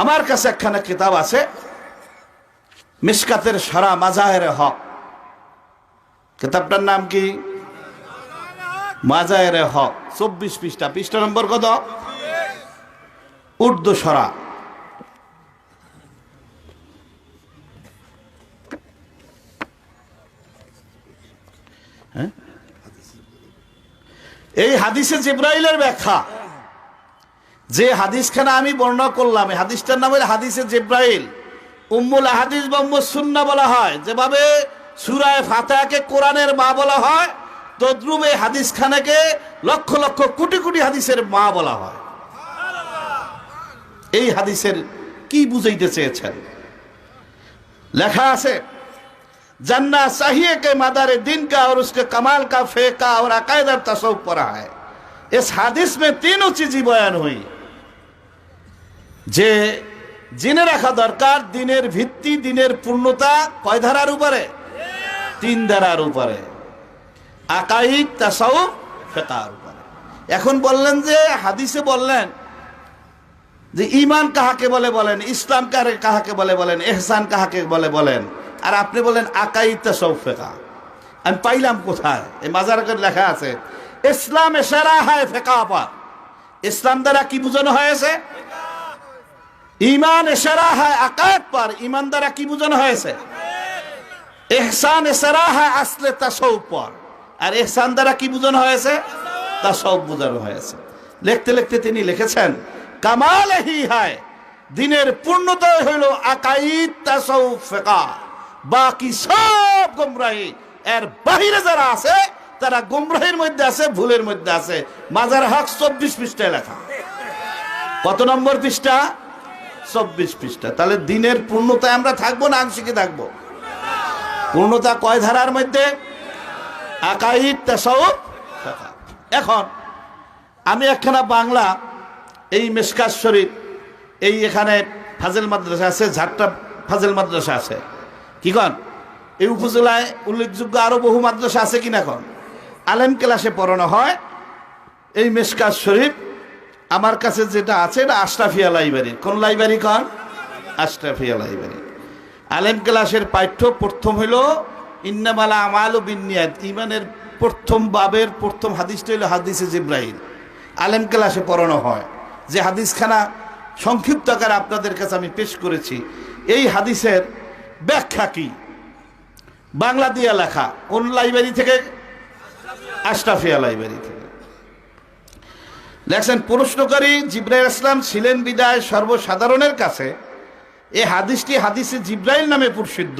আমার কাছে একখানা কিতাব আছে। মিসকাতের সারা মাজাহের হক। কিতাবটার নাম কি? মাজাহের হক। চব্বিশ পৃষ্ঠা। পৃষ্ঠা নম্বর কত? উর্দু সরা। হ্যাঁ? এই হাদিসে জিব্রাইলের ব্যাখ্যা। যে হাদিসখানা আমি বর্ণনা করলাম এই হাদিসটার নাম হলো হাদিসে জিব্রাইল উম্মুল হাদিস বা উম্মুল সুন্না বলা হয় যেভাবে সুরায় ফাতাকে কোরআনের মা বলা হয় তদ্রুপ এই হাদিসখানাকে লক্ষ লক্ষ কোটি কোটি হাদিসের মা বলা হয় এই হাদিসের কি বুঝাইতে চেয়েছেন লেখা আছে जन्ना चाहिए के मदार दिन का और उसके कमाल का फेका और अकायद और तसौफ पड़ा है इस हादिस में तीनों चीजें बयान हुई যে জেনে রাখা দরকার, দিনের ভিত্তি, দিনের পূর্ণতা কয় ধারার উপরে? তিন ধারার উপরে। আকাইক তাসাউ ফেকার উপরে। এখন বললেন যে, হাদিসে বললেন যে ইমান কাহাকে বলে বলেন, ইসলাম কারে, কাহাকে বলে বলেন, এহসান কাহাকে বলে বলেন, আর আপনি বলেন আকাই তাসাউ ফেকা আমি পাইলাম কোথায়? এই মাজার লেখা আছে, ইসলাম এসারা হয় ফেকা পর। ইসলাম দ্বারা কি বোঝানো হয়েছে? ইমান এসারা হয় আকায়ত পর, ইমান দ্বারা কি বোঝানো হয়েছে? এহসান এসারা হয় আসলে তাসৌ পর। আর এহসান দ্বারা কি বোঝানো হয়েছে? তাসৌ বোঝানো হয়েছে। লিখতে লিখতে তিনি লিখেছেন, কামাল হি হয়, দিনের পূর্ণতাই হইল আকাইদ তাসৌ ফেকা। বাকি সব গুমরাহি, এর বাহিরে যারা আছে, তারা গুমরাহির মধ্যে আছে, ভুলের মধ্যে আছে। মাজার হক চব্বিশ পৃষ্ঠায় লেখা। কত নম্বর পৃষ্ঠা? চব্বিশ পৃষ্ঠা। তাহলে দিনের পূর্ণতায় আমরা থাকব না আংশিকে থাকব? পূর্ণতা কয় ধারার মধ্যে? এখন আমি একখানা বাংলা, এই মেসকাজ শরীফ, এই এখানে ফাজেল মাদ্রাসা আছে, ঝাট্টা ফাজেল মাদ্রাসা আছে। কি কন? এই উপজেলায় উল্লেখযোগ্য আরও বহু মাদ্রাসা আছে কিনা এখন আলেম ক্লাসে পড়ানো হয়। এই মেসকাজ শরীফ আমার কাছে যেটা আছে এটা আশরাফিয়া লাইব্রেরি। কোন লাইব্রেরি কন? আশরাফিয়া লাইব্রেরি। আলেম ক্লাসের পাঠ্য প্রথম হইল, ইন্নামালা আমাল বিনিয়াদ ইমানের প্রথম বাবের প্রথম হাদিসটা হইল হাদিসে জিব্রাহিম আলেম ক্লাসে পড়ানো হয়। যে হাদিসখানা সংক্ষিপ্ত আকারে আপনাদের কাছে আমি পেশ করেছি, এই হাদিসের ব্যাখ্যা কি? বাংলা দিয়া লেখা। কোন লাইব্রেরি থেকে? আশরাফিয়া লাইব্রেরি থেকে লেখছেন, প্রশ্নকারী জিব্রাইল ইসলাম ছিলেন বিদায় সর্বসাধারণের কাছে। এই হাদিসটি হাদিসে জিব্রাইল নামে প্রসিদ্ধ।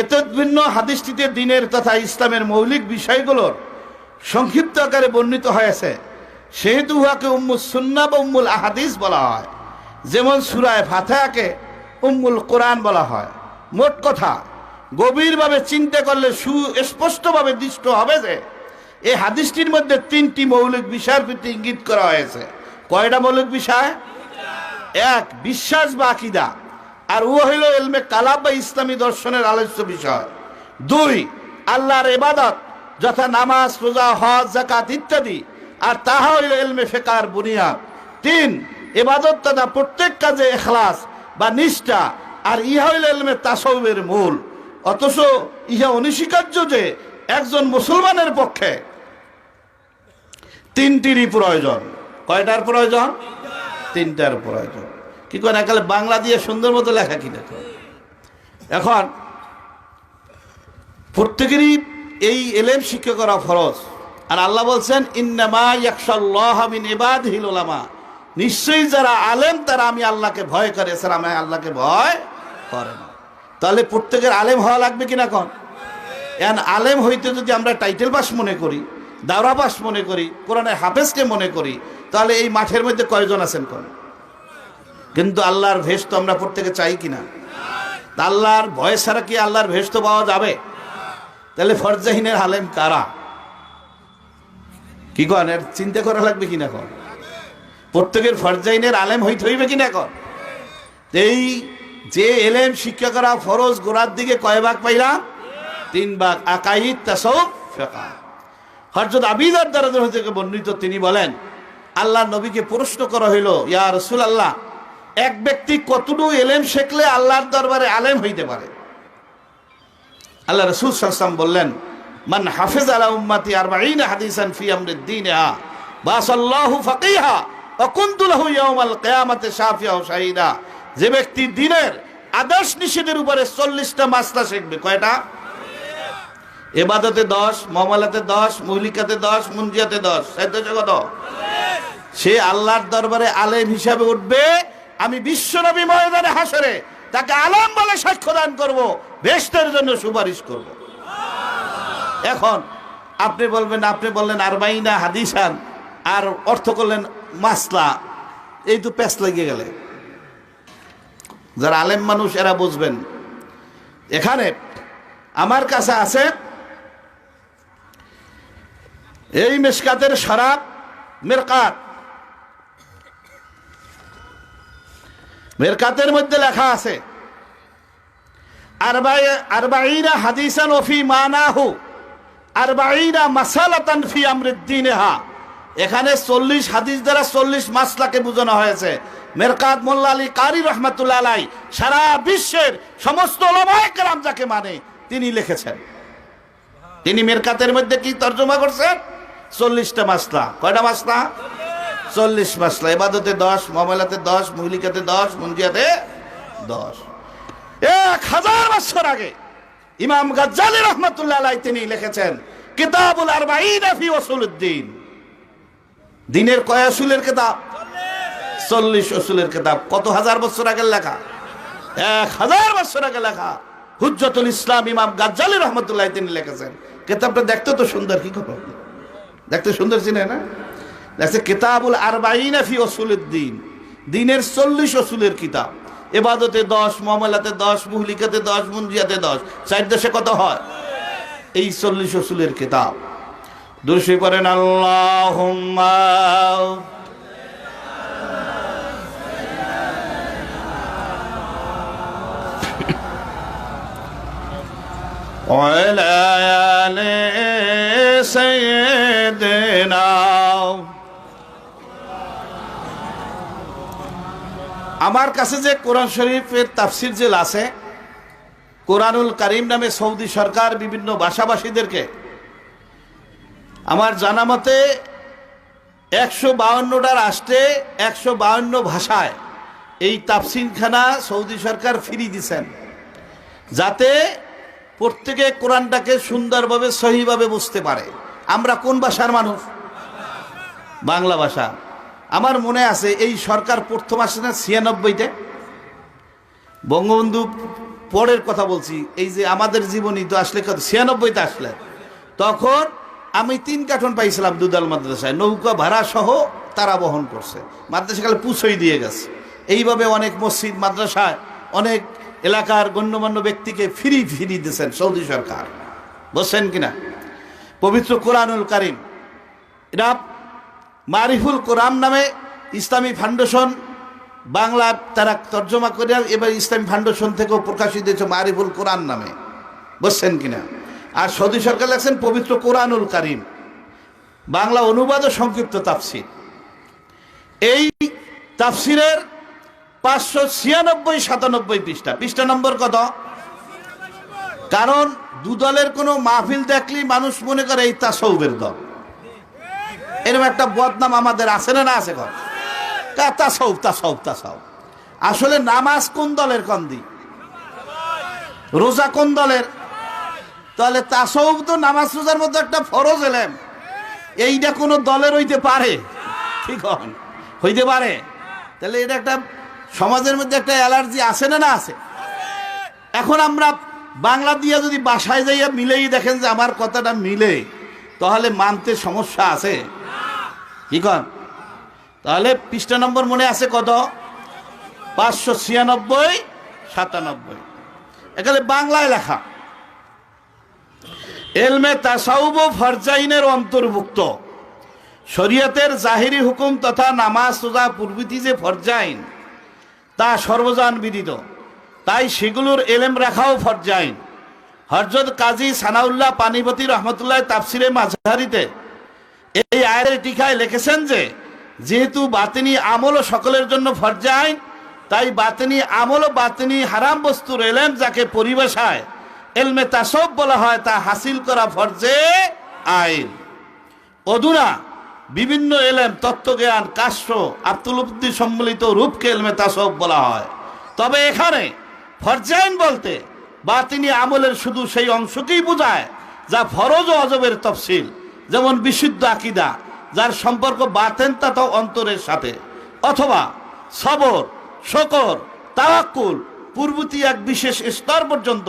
এত ভিন্ন হাদিসটিতে দিনের তথা ইসলামের মৌলিক বিষয়গুলোর সংক্ষিপ্ত আকারে বর্ণিত হয়েছে। সেহেতু উহাকে উম্মুল সুন্না বা উম্মুল আহাদিস বলা হয়। যেমন সুরায় ফাথাকে উম্মুল কোরআন বলা হয়। মোট কথা, গভীরভাবে চিন্তা করলে সুস্পষ্টভাবে দৃষ্ট হবে যে এই হাদিসটির মধ্যে তিনটি মৌলিক বিষয়ের প্রতি ইঙ্গিত করা হয়েছে। কয়টা মৌলিক বিষয়? এক, বিশ্বাস বা আকিদা। আর ও হইল এলমে কালাব বা ইসলামী দর্শনের আলোচ্য বিষয়। দুই, আল্লাহর এবাদত যথা নামাজ, রোজা, হজ জাকাত ইত্যাদি। আর তাহা হইল এলমে ফেকার বুনিয়াদ। তিন এবাদত তথা প্রত্যেক কাজে এখলাস বা নিষ্ঠা। আর ইহা হইল এলমে তাসবের মূল। অথচ ইহা অনস্বীকার্য যে একজন মুসলমানের পক্ষে তিনটিরই প্রয়োজন। কয়টার প্রয়োজন? তিনটার প্রয়োজন। কি করে একালে বাংলা দিয়ে সুন্দর মতো লেখা কি দেখো? এখন, প্রত্যেকেরই এই এলেম শিক্ষা করা ফরজ। আর আল্লাহ বলছেন, ইন্নামা ইয়াকশাল্লাহ এবাদ উলামা। নিশ্চয়ই যারা আলেম, তারা আমি আল্লাহকে ভয় করে, এছাড়া আমি আল্লাহকে ভয় করে না। তাহলে প্রত্যেকের আলেম হওয়া লাগবে কিনা কোন এখন? আলেম হইতে যদি আমরা টাইটেল পাস মনে করি দাওরা পাস মনে করি কোরআনের হাফেজকে মনে করি, তাহলে এই মাঠের মধ্যে কয়জন আছেন কোন? কিন্তু আল্লাহর ভেষ তো আমরা প্রত্যেকে চাই কিনা? আল্লাহর ভয় ছাড়া কি আল্লাহর ভেষ তো পাওয়া যাবে? তাহলে ফরজাহিনের আলেম কারা? কি কন, এর চিন্তা করা লাগবে কিনা কন? প্রত্যেকের ফরজাইনের আলেম হইতে হইবে কিনা কন? এই যে এলেম শিক্ষা করা ফরজ গোড়ার দিকে কয় ভাগ পাইলাম? তিন ভাগ। আকাইদ তাসব ফেকা হরজত আবিদার দ্বারা থেকে বর্ণিত, তিনি বলেন আল্লাহ নবীকে প্রশ্ন করা হইল, ইয়া রসুল আল্লাহ এক ব্যক্তি কতটুকু এলেম শেখলে আল্লাহর দরবারে আলেম হইতে পারে? আল্লাহ রসুল সাল্লাম বললেন, মান হাফেজ আলা উম্মতি আরবাঈন হাদিসান ফি আমরিদ্দিনহা বাসাল্লাহু ফাকিহা, ওয়া কুনতু লাহু ইয়াউমাল কিয়ামাতি শাফিয়া ওয়া শাহিদা। যে ব্যক্তি দিনের আদর্শ নিষেধের উপরে 40টা মাসলা শিখবে, কয়টা? এবাদতে 10 মামলাতে 10 মৌলিকাতে 10 মুনজিয়াতে 10 সাহিত্য জগত? সে আল্লাহর দরবারে আলেম হিসাবে উঠবে, আমি বিশ্বনবী ময়দানে হাসরে তাকে আলম বলে সাক্ষ্য দান করব বেস্টের জন্য সুপারিশ করব। এখন আপনি বলবেন, আপনি বললেন আরবাইনা হাদিসান, আর অর্থ করলেন মাসলা। এই তো প্যাস লেগে গেলে। যারা আলেম মানুষ, এরা বুঝবেন। এখানে আমার কাছে আছে এই মেশকাতের শরাব মেরকাত। মেরকাতের মধ্যে লেখা আছে আরবাইনা হাদিসান ওফি মানাহু আরবাইনা মাসালাতান ফি আমরিদ্দিনহা। এখানে চল্লিশ হাদিস দ্বারা চল্লিশ মাসলাকে বোঝানো হয়েছে। মেরকাত মোল্লা আলী কারি রহমাতুল্লাহ আলাই সারা বিশ্বের সমস্ত ওলামায়ে কেরাম যাকে মানে তিনি লিখেছেন। তিনি মেরকাতের মধ্যে কি তর্জমা করছেন? চল্লিশটা মাসলা। কয়টা মাসলা? চল্লিশ মাসলা। এবাদতে দশ মামলাতে দশ, মহিলিকাতে দশ মঞ্জিয়াতে দশ। এক হাজার বছর আগে ইমাম গাজ্জালি রহমতুল্লাহ তিনি লিখেছেন, কিতাবুল আরবাঈন ফি উসুলুদ্দিন দিনের কয় আসুলের কিতাব? চল্লিশ অসুলের কিতাব। কত হাজার বছর আগের লেখা? এক হাজার বছর আগে লেখা। হুজ্জতুল ইসলাম ইমাম গাজ্জালি রহমতুল্লাহ তিনি লিখেছেন। কিতাবটা দেখতে তো সুন্দর, কি খবর? দেখতে সুন্দর চিনে না দেখছে কিতাবুল আরবাইনা ফি অসুলুদ্দিন দিনের চল্লিশ অসুলের কিতাব এবাদতে দশ মামলাতে দশ মুহলিকাতে দশ মুঞ্জিয়াতে দশ চার দেশে কত হয় এই চল্লিশ অসুলের কিতাব দুর্শি করেন আল্লাহ وعلى آل سيدنا আমার কাছে যে কোরআন শরীফের তাফসির জেল আছে, কোরআনুল করিম নামে সৌদি সরকার বিভিন্ন ভাষাভাষীদেরকে, আমার জানা মতে একশো বাউন্নটা রাষ্ট্রে একশো বাউন্ন ভাষায় এই তাফসিনখানা সৌদি সরকার ফিরি দিছেন যাতে প্রত্যেকে কোরআনটাকে সুন্দরভাবে, সহিভাবে বুঝতে পারে। আমরা কোন ভাষার মানুষ? বাংলা ভাষা। আমার মনে আছে এই সরকার প্রথম আসে না ছিয়ানব্বইতে? বঙ্গবন্ধু পরের কথা বলছি, এই যে আমাদের জীবনী তো আসলে কত, ছিয়ানব্বইতে আসলে। তখন আমি তিন কার্টন পাইছিলাম দুদাল মাদ্রাসায়, নৌকা, ভাড়া সহ তারা বহন করছে। মাদ্রাসা কালে পুষই দিয়ে গেছে। এইভাবে অনেক মসজিদ, মাদ্রাসায় অনেক এলাকার গণ্যমান্য ব্যক্তিকে ফ্রি ফ্রি দিয়েছেন সৌদি সরকার। বলছেন কিনা? পবিত্র কোরআনুল কারিম। এটা মারিফুল কোরআন নামে ইসলামী ফাউন্ডেশন বাংলা তারা তর্জমা করে এবার ইসলামী ফাউন্ডেশন থেকেও প্রকাশিত হয়েছে মারিফুল কোরআন নামে। বুঝছেন কিনা? আর সৌদি সরকার লেখছেন পবিত্র কোরআনুল কারিম। বাংলা অনুবাদ ও সংক্ষিপ্ত তাফসির। এই তাফসিরের পাঁচশো ছিয়ানব্বই সাতানব্বই পৃষ্ঠা। পৃষ্ঠা নম্বর কত? কারণ দুদলের কোনো মাহফিল দেখলেই মানুষ মনে করে এই তাসৌবের দল। এরকম একটা বদনাম আমাদের আছে না না আছে তাসৌব তাসৌব তাসৌব। আসলে নামাজ কোন দলের কন্দি? রোজা কোন দলের? তাহলে তাসৌব তো নামাজ রোজার মধ্যে একটা ফরজ এলেম। এইটা কোনো দলের হইতে পারে? ঠিক হইতে পারে। তাহলে এটা একটা সমাজের মধ্যে একটা অ্যালার্জি আছে না না আছে? এখন আমরা বাংলা দিয়া যদি বাসায় যাইয়া মিলেই দেখেন যে আমার কথাটা মিলে, তাহলে মানতে সমস্যা আছে। কি কন? তাহলে পৃষ্ঠা নম্বর মনে আছে কত? পাঁচশো ছিয়ানব্বই, সাতানব্বই। এখানে বাংলায় লেখা, এলমে তাসাউব ফরজাইনের অন্তর্ভুক্ত। শরীয়তের জাহিরি হুকুম তথা নামাজ সোজা প্রভৃতি যে ফরজাইন, তা সর্বজান বিদিত। তাই সেগুলোর এলেম রাখাও ফরজাইন। হরজত কাজী সানাউল্লাহ পানিপতি রহমতুল্লাহ তাফসিরে মাঝহারিতে এই আয়ের টিকায় লিখেছেন যে, যেহেতু বাতিনি আমল সকলের জন্য ফরজাইন, তাই বাতিনি আমল বাতিনি হারাম বস্তুর এলেম যাকে পরিবেশায়, এলমে তাসব বলা হয় তা হাসিল করা ফরজে আইন। অধুনা বিভিন্ন এলেম, তত্ত্বজ্ঞান, কাশ্য আব্দুলুদ্দি সম্মিলিত রূপকে এলমে তাসব বলা হয়। তবে এখানে ফরজাইন বলতে বা তিনি আমলের শুধু সেই অংশকেই বোঝায়, যা ফরজ ও অজবের তফসিল, যেমন বিশুদ্ধ আকিদা, যার সম্পর্ক বাতেন তা তো অন্তরের সাথে। অথবা সবর, শকর, তাওয়াক্কুল পূর্বতি এক বিশেষ স্তর পর্যন্ত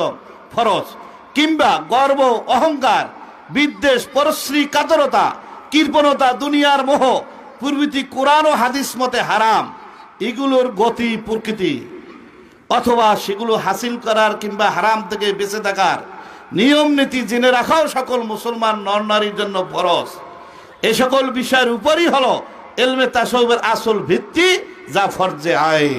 ফরজ, কিংবা গর্ব, অহংকার, বিদ্বেষ, পরশ্রী, কাতরতা, কৃপণতা, দুনিয়ার মোহ পূর্বতি কোরআন ও হাদিস মতে হারাম। এগুলোর গতি প্রকৃতি। অথবা সেগুলো হাসিল করার কিংবা হারাম থেকে বেঁচে থাকার নিয়ম নীতি জেনে রাখাও সকল মুসলমান নর নারীর জন্য ফরজ। এ সকল বিষয়ের উপরই হলো এলমে তাসবের আসল ভিত্তি যা ফরজে আয়